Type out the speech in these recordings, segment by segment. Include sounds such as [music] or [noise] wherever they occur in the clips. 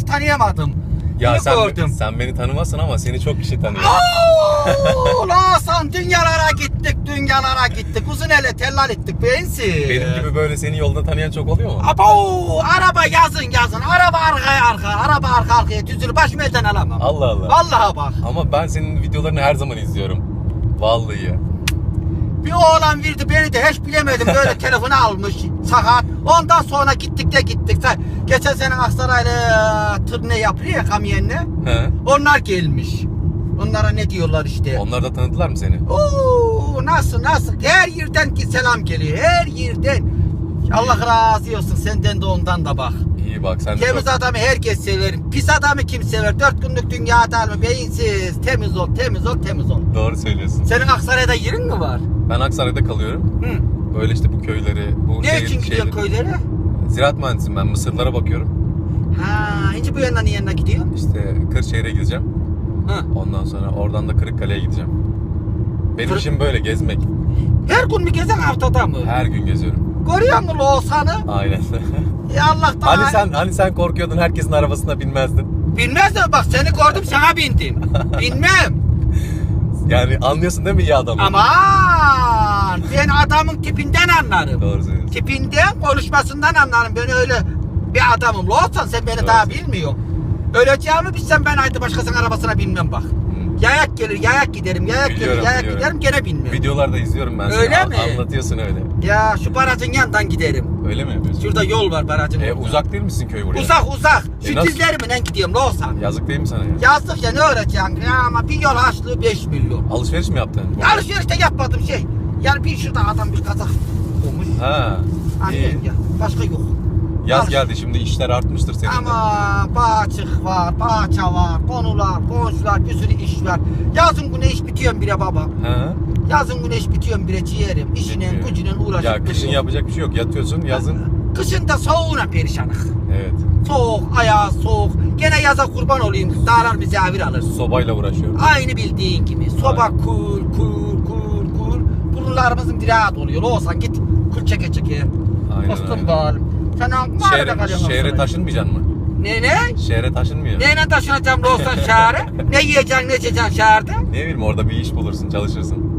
hiç tanıyamadım. Ya İyi sen, gördüm. sen beni tanımazsın ama seni çok kişi tanıyor. Hasan dünyalara gittik, dünyalara gittik. Uzun ele tellal ettik beyinsiz. Benim gibi böyle seni yolda tanıyan çok oluyor mu? Abo, araba yazın yazın. Araba arkaya arka, araba arka arkaya düzülür. Başımı elden alamam. Allah Allah. Vallahi bak. Ama ben senin videolarını her zaman izliyorum. Vallahi. Bir oğlan verdi beni de hiç bilemedim böyle [laughs] telefonu almış sakat. Ondan sonra gittik de gittik. Geçen sene Aksaray'la e, tır ne yapıyor ya kamyonla. He. Onlar gelmiş. Onlara ne diyorlar işte. Onlar da tanıdılar mı seni? Oo, nasıl nasıl her yerden ki selam geliyor her yerden. Allah razı olsun senden de ondan da bak. İyi bak sen de Temiz çok... adamı herkes sever. Pis adamı kim sever? Dört günlük dünya adamı beyinsiz. Temiz ol, temiz ol, temiz ol. Doğru söylüyorsun. Senin Aksaray'da yerin mi var? Ben Aksaray'da kalıyorum. Hı. Böyle işte bu köyleri, bu Ne şehir- için şehri- köylere? Ziraat mühendisiyim ben. Mısırlara bakıyorum. Ha, ince bu yandan yanına gidiyorsun. İşte Kırşehir'e gideceğim. Ha. Ondan sonra oradan da Kırıkkale'ye gideceğim. Benim Kırık- işim böyle gezmek. Her gün mü gezen haftada mı? Her gün geziyorum. Görüyor musun Oğuzhan'ı? Aynen. [laughs] Ya Allah'tan. hani sen hani sen korkuyordun herkesin arabasına binmezdin. Bilmez bak seni gördüm sana bindim. [laughs] Bilmem. Yani anlıyorsun değil mi iyi adamı? Aman ben adamın tipinden anlarım. Doğru söylüyorsun. Tipinden konuşmasından anlarım. Ben öyle bir adamım. Olsan sen beni Evet. daha bilmiyorsun. Öleceğimi bilsem ben haydi başkasının arabasına binmem bak. Yayak gelir, yayak giderim, yayak Biliyorum, gelir, yayak biliyorum. giderim gene binmem. Videolarda izliyorum ben seni. Öyle An- mi? Anlatıyorsun öyle. Ya şu barajın yanından giderim. Öyle mi yapıyorsun? Şurada yol var barajın. E, orada. uzak değil misin köy buraya? Uzak uzak. Şu E, dizlerimle gidiyorum ne olsam. Yazık değil mi sana ya? Yazdık ya ne öğreteceksin ya ama bir yol harçlığı 5 milyon. Alışveriş mi yaptın? Alışverişte yapmadım şey. Yani bir şurada adam bir kazak olmuş. Ha. Anlıyorum iyi. ya. Başka yok. Yaz Alış- geldi şimdi işler artmıştır senin de. Ama bahçık var, bahçe var, konular, komşular, bir sürü iş var. Yazın güne iş bitiyor bire baba. Ha? Yazın güne iş bitiyor bire ciğerim. İşine, Bitmiyor. gücüne uğraşıp Ya kışın duruyor. yapacak bir şey yok. Yatıyorsun yazın. Kışın da soğuğuna perişanık. Evet. Soğuk, ayağı soğuk. Gene yaza kurban olayım. Dağlar misafir alır. Sobayla uğraşıyor. Aynı bildiğin gibi. Soba kur, kur, kur. Burunlarımızın direği doluyor. Olsan git kul çeke çeke. Aynen, Dostum bağırım. Sen hangi mağarada Şehre, kalıyorsun? şehre Aksaray'da? taşınmayacaksın mı? Ne ne? Şehre taşınmıyor. Neyle taşınacağım olsan şehre? [laughs] ne yiyeceksin ne içeceksin şehirde? Ne bileyim orada bir iş bulursun çalışırsın.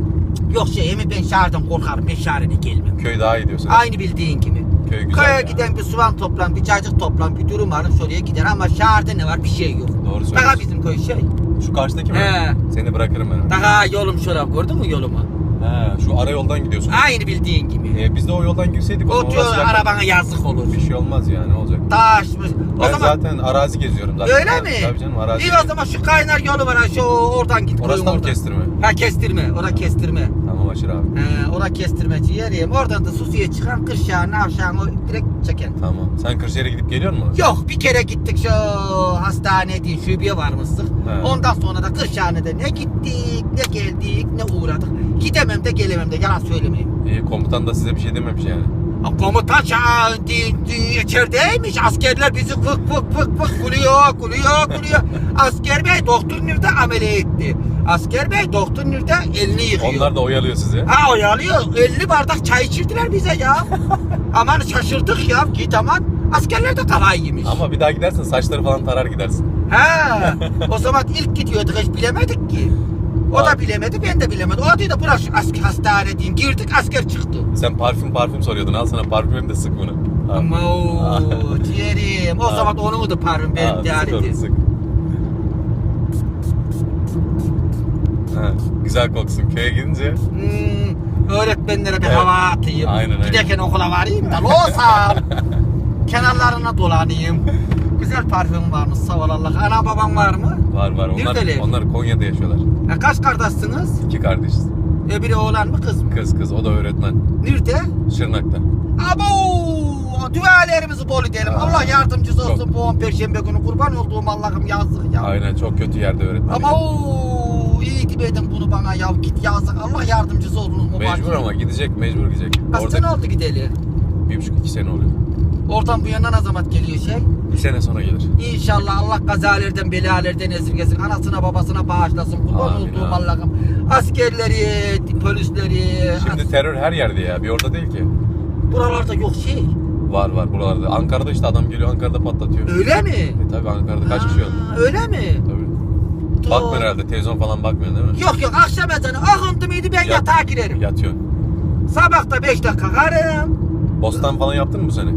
Yok şey emi ben şehirden korkarım. Ben şehre gelmem. Köy daha iyi diyorsun. Aynı bildiğin gibi. Köy güzel Köye ya. giden bir soğan toplan, bir cacık toplan, bir dürüm alın şuraya gider ama şehirde ne var bir şey yok. Doğru Daha söylüyorsun. bizim köy şey. Şu karşıdaki mi? He. Seni bırakırım ben. oraya. Daha yolum şuraya gördün mü yolumu? He, şu ara yoldan gidiyorsun. Aynı bildiğin gibi. E, biz de o yoldan girseydik o diyor zaten arabana yazık olur. bir şey olmaz ya ne olacak? Taşmış. O ben zaman zaten arazi geziyorum zaten. öyle mi? Tabii canım arazi. İyi o zaman şu kaynar yolu var ha şu oradan git. Orası koyun da mı oradan. kestirme? Ha kestirme. Ora kestirme. Tamam Aşır abi. He, ora kestirmeci yeriyim. Oradan da Susu'ya çıkan Kırşehir, Navşehir o direkt çeken. Tamam. Sen Kırşehir'e gidip geliyor musun? Yok bir kere gittik şu hastane değil şubeye varmıştık. He. Ondan sonra da Kırşehir'de ne gittik ne geldik ne uğradık. Gidemem de gelemem de yalan söylemeyeyim. İyi komutan da size bir şey dememiş yani. Komutan içerideymiş. Askerler bizi fık fık fık fık gülüyor, gülüyor, gülüyor. [laughs] Asker bey doktor nerede amele etti. Asker bey doktor nerede elini yıkıyor. Onlar da oyalıyor sizi. Ha oyalıyor. 50 bardak çay içirdiler bize ya. [laughs] aman şaşırdık ya. Git aman. Askerler de kafayı yemiş. Ama bir daha gidersin saçları falan tarar gidersin. He. o zaman ilk gidiyorduk hiç bilemedik ki. O da Vay. bilemedi, ben de bilemedim. O dedi şu asker hastane diyeyim. Girdik asker çıktı. Sen parfüm parfüm soruyordun. Al sana parfüm hem de sık bunu. Ama o ciğerim. O zaman onun da parfüm benim değerli sık onu, sık. Ha, güzel koksun. Köye gidince Hmm, öğretmenlere bir Evet. hava atayım. Aynen, aynen. Giderken okula varayım da loğusam. [laughs] Kenarlarına dolanayım. Güzel parfüm varmış sağ ol Allah. Ana babam var mı? var var. Onlar, Neredeler? onlar Konya'da yaşıyorlar. Ya kaç kardeşsiniz? İki kardeşiz. Öbürü oğlan mı kız mı? Kız kız o da öğretmen. Nerede? Şırnak'ta. Abo! Dualarımızı bol edelim. Aa, Allah yardımcısı olsun çok. bu on perşembe günü kurban olduğum Allah'ım yazık ya. Aynen çok kötü yerde öğretmen. Ama o iyi demedin bunu bana ya git yazık. Allah yardımcısı olsun. Mecbur ama gidecek mecbur gidecek. Kaç Orada sene oldu gideli? bir buçuk iki sene oluyor. Oradan bu yana ne zaman geliyor şey? Bir sene sonra gelir. İnşallah Allah kazalardan belalardan esirgesin. Anasına babasına bağışlasın. Kurban Amin, olduğum amin. Allah'ım. Askerleri, polisleri. Şimdi as- terör her yerde ya. Bir orada değil ki. buralarda yok şey. Var var buralarda. Ankara'da işte adam geliyor Ankara'da patlatıyor. Öyle mi? E tabi Ankara'da kaç kişi öldü? Aa, Öyle mi? Tabii. Doğru. Bakmıyor herhalde televizyon falan bakmıyorsun değil mi? Yok yok akşam ezanı akıntı mıydı ben Yat- yatağa girerim. Yatıyorsun. Sabahta 5 dakika karım. Bostan falan yaptın mı bu sene?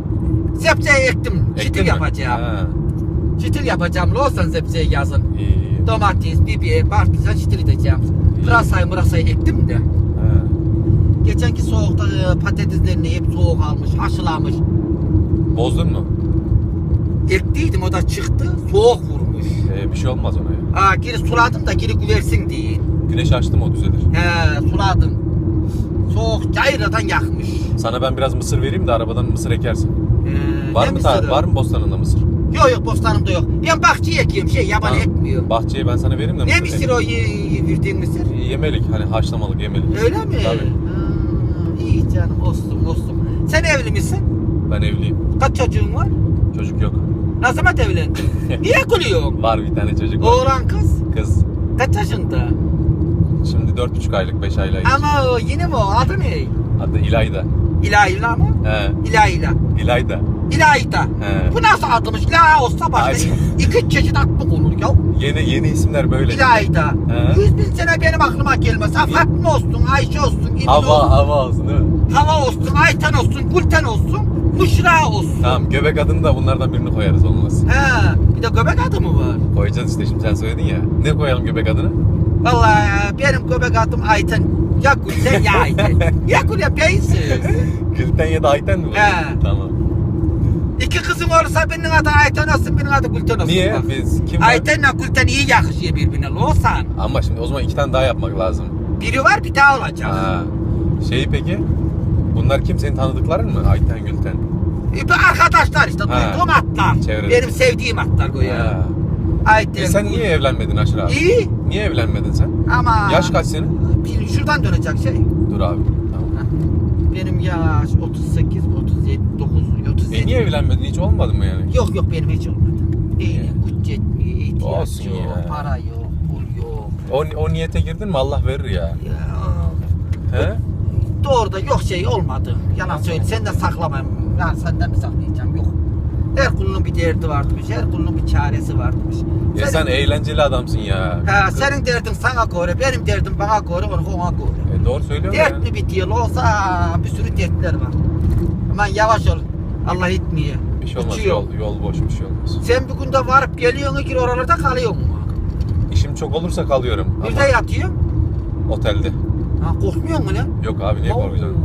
Zepseyi ektim. Ektin Çitil mi? yapacağım. Ha, Çitil yapacağım. Loğusan zepseyi yazın. iyi iyi. Domates, biber, patlıcan çitil edeceğim. Pırasayı mırasayı ektim de. Ha. Geçenki soğukta e, patateslerini hep soğuk almış, haşlamış. Bozdun mu? Ektiydim o da çıktı, soğuk vurmuş. Ee, bir şey olmaz ona ya. Aa, geri suladım da geri güversin diye. Güneş açtı mı o düzelir. He, suladım. Soğuk cayradan yakmış. Sana ben biraz mısır vereyim de arabadan mısır ekersin. Ee, Var ne mı ta- mısırı? var mı bostanında mısır? Yok yok bostanımda yok. Ben bahçeye ekiyorum şey yaban Tamam. ekmiyor. Bahçeye ben sana vereyim de Ne mısır. mısır o ye- verdiğin mısır? ek. Yemelik hani haşlamalık yemelik. Öyle mi? Tabii. Ha, iyi canım olsun olsun. Sen evli misin? Ben evliyim. Kaç çocuğun var? Çocuk yok. Ne zaman evlendin? Niye gülüyorsun? Var bir tane çocuk var. Oğlan kız. Kız. Kaç yaşında? Şimdi dört buçuk aylık, beş aylık. Ama o yine mi o? Adı ne? Adı İlayda. İlayla mı? He. İlayla. İlayda. İlayda. He. Bu nasıl admış? La olsa başka Ay. iki çeşit ad mı konur ya? Yeni yeni isimler böyle. İlayda. He. Yüz bin sene benim aklıma gelmez. Ha Fatma olsun, Ayşe olsun, İbni Hava olsun, hava olsun değil mi? Hava olsun, Ayten olsun, Gülten olsun, Müşra olsun. Tamam göbek adını da bunlardan birini koyarız olmaz. He, bir de göbek adı mı var? Koyacağız işte şimdi sen söyledin ya. Ne koyalım göbek adını? Vallahi benim göbek adım Ayten. Ya Gülten ya Ayten. [laughs] ya Gülten beyinsiz. Gülten ya da Ayten mi? He. Tamam. İki kızım olursa birinin adı Ayten olsun, birinin adı Gülten olsun. Niye? bak. Biz kim var? Ayten'le Gülten iyi yakışıyor birbirine. Loğusan. Ama şimdi o zaman iki tane daha yapmak lazım. Biri var bir daha olacak. Ha. Şeyi peki? Bunlar kim? Senin tanıdıkların mı? Ayten, Gülten. E, arkadaşlar işte. Ha. Duyduğum atlar. Çevrede. Benim sevdiğim atlar bu ya. Ha. Ayten. E sen niye evlenmedin Aşır abi? İyi Niye evlenmedin sen? ama... Yaş kaç senin? Bir, şuradan dönecek şey. Dur abi. Tamam. Benim yaş 38, 37, 9, 37. E niye evlenmedin? Hiç olmadı mı yani? Yok yok benim hiç olmadı. Değil, güç yetmiyor, ihtiyaç Olsun yok, ya. para yok, pul yok. O, o niyete girdin mi Allah verir ya. Ya, He? Doğru da yok şey olmadı. Yalan söyle, sen de saklamam. Ya senden mi saklayacağım? Yok. Her kulunun bir derdi varmış, her kulunun bir çaresi varmış. Ya sen eğlenceli adamsın ya. Ha, senin derdin sana göre, benim derdim bana göre, onun ona göre. E doğru söylüyorsun ya. Dertli bir yıl olsa bir sürü dertler var. Aman yavaş ol. Allah itmiyor. Bir şey olmaz. Yol, yol boş bir şey olmaz. Sen bir günde varıp geliyorsun ki oralarda kalıyor mu? İşim çok olursa kalıyorum. Nerede Ama yatıyorsun? otelde. Ha, korkmuyor musun lan? Yok abi niye korkacaksın?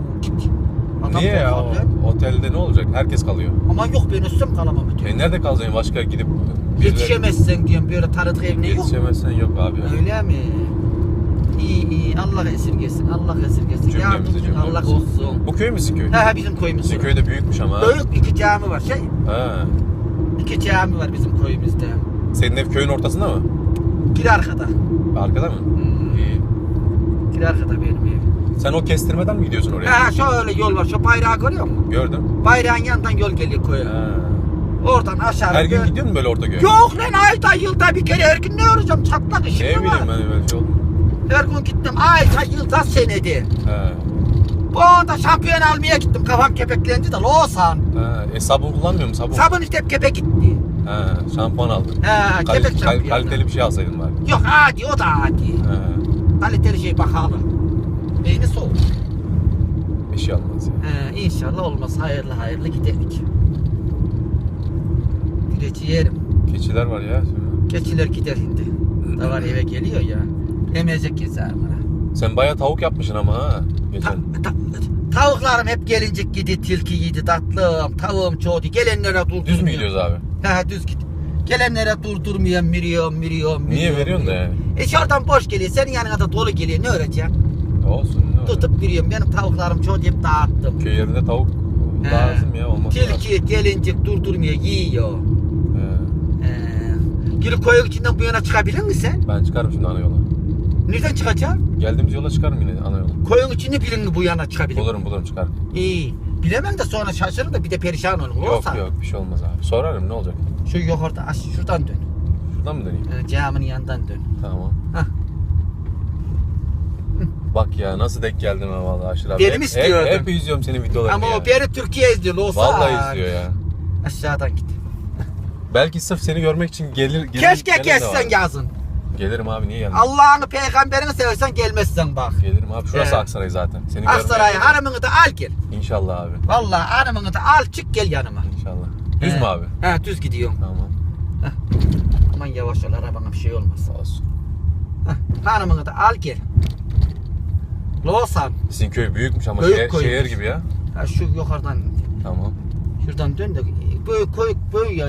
Adam Niye ya? korkar lan. Otelde ne olacak? Herkes kalıyor. Ama yok ben üstüm kalamam diyor. E nerede kalacaksın başka gidip birileri- Yetişemezsen diyorum böyle tanıdık evine yok. Yetişemezsen yok abi. Öyle mi? İyi iyi Allah esirgesin Allah esirgesin. Cümlemizi Yardımcın Allah cümlemizi. olsun. Bu köy mü Siköy? He he bizim koyumuz. Sizin köy de büyükmüş ama. ha. Büyük iki cami var şey. Ha. İki cami var bizim köyümüzde. Senin ev köyün ortasında mı? Bir arkada. Arkada mı? Hmm. Bir arkada benim ev. Sen o kestirmeden mi gidiyorsun oraya? Ha şöyle yol var. Şu bayrağı görüyor musun? Gördüm. Bayrağın yanından yol geliyor köye. Ha. Oradan aşağı. Her gün gidiyor musun böyle orta köye? Yok lan ayda yılda bir kere her gün ne olacağım çatlak işim Ne mi bileyim var? ben öyle şey oldu. Her gün gittim ayda yılda senedi. Ha. Bu anda şampiyon almaya gittim kafam kepeklendi de loğusan. Ha. E sabun kullanmıyor musun sabun? Sabun işte hep kepek gitti. Ha. Şampuan aldın. Ha Kal- kepek kal- şampiyonu. kaliteli bir şey alsaydın bari. Yok adi o da adi. Ha. Kaliteli şey bakalım. Beyni soğuk. Bir şey olmaz ya. He, inşallah olmaz hayırlı hayırlı giderik. Güreçi yerim. Keçiler var ya. Geçiler gider şimdi. Davar eve geliyor ya. Emecek gezer bana. Sen bayağı tavuk yapmışsın ama ha. Ta- Geçen. ta- tavuklarım hep gelincik gidi, tilki yedi, tatlım, tavuğum çoğdu. Gelenlere durdurmuyor. Düz mü gidiyoruz abi? He düz git. Gelenlere durdurmuyor, miriyorum, miriyorum, Niye veriyorsun da yani? E şuradan boş geliyor, senin yanına da dolu geliyor. Ne öğreteceğim? Olsun. ne? Tutup miriyorum. Benim tavuklarım çoğdu hep dağıttım. Köy yerinde tavuk He. lazım ya olmaz. Tilki gelincik durdurmuyor, yiyor. He. Geri koyun içinden bu yana çıkabilir misin sen? Ben çıkarım şimdi ana yola. Nereden çıkacaksın? Geldiğimiz yola çıkarım yine ana yola. Koyun içini bilin bu yana çıkabilir. Bulurum bulurum çıkarım. İyi. Bilemem de sonra şaşırır da bir de perişan olur. Yok Olsa, yok bir şey olmaz abi. Sorarım ne olacak? Şu yukarıda aş şuradan dön. Şuradan mı döneyim? Ee, caminin yanından dön. Tamam. Hah. Bak ya nasıl denk geldim ha vallahi Aşır abi. Benim Hep- istiyordum. Hep, hep izliyorum senin videolarını Ama ya. o beni Türkiye izliyor. Olsa Vallahi izliyor ya. Aşağıdan git. Belki sırf seni görmek için gelir gelir. Keşke gelen de var. kessen yazın. Gelirim abi niye gelmem? Allah'ını peygamberini seversen gelmezsen bak. Gelirim abi. Şurası Ee. Aksaray zaten. Seni Aksaray görmeye hanımını da al gel. İnşallah abi. Vallahi hanımını da al çık gel yanıma. İnşallah. Düz He. mü abi? He düz gidiyorum. Tamam. Aman yavaş ol arabana bir şey olmaz. Sağ olsun. Heh, hanımını da al gel. Loğusan. Sizin köy büyükmüş ama Büyük şehir, koymuş. şehir gibi ya. Ha şu yukarıdan Tamam. şuradan dön de böyle koy böyle ya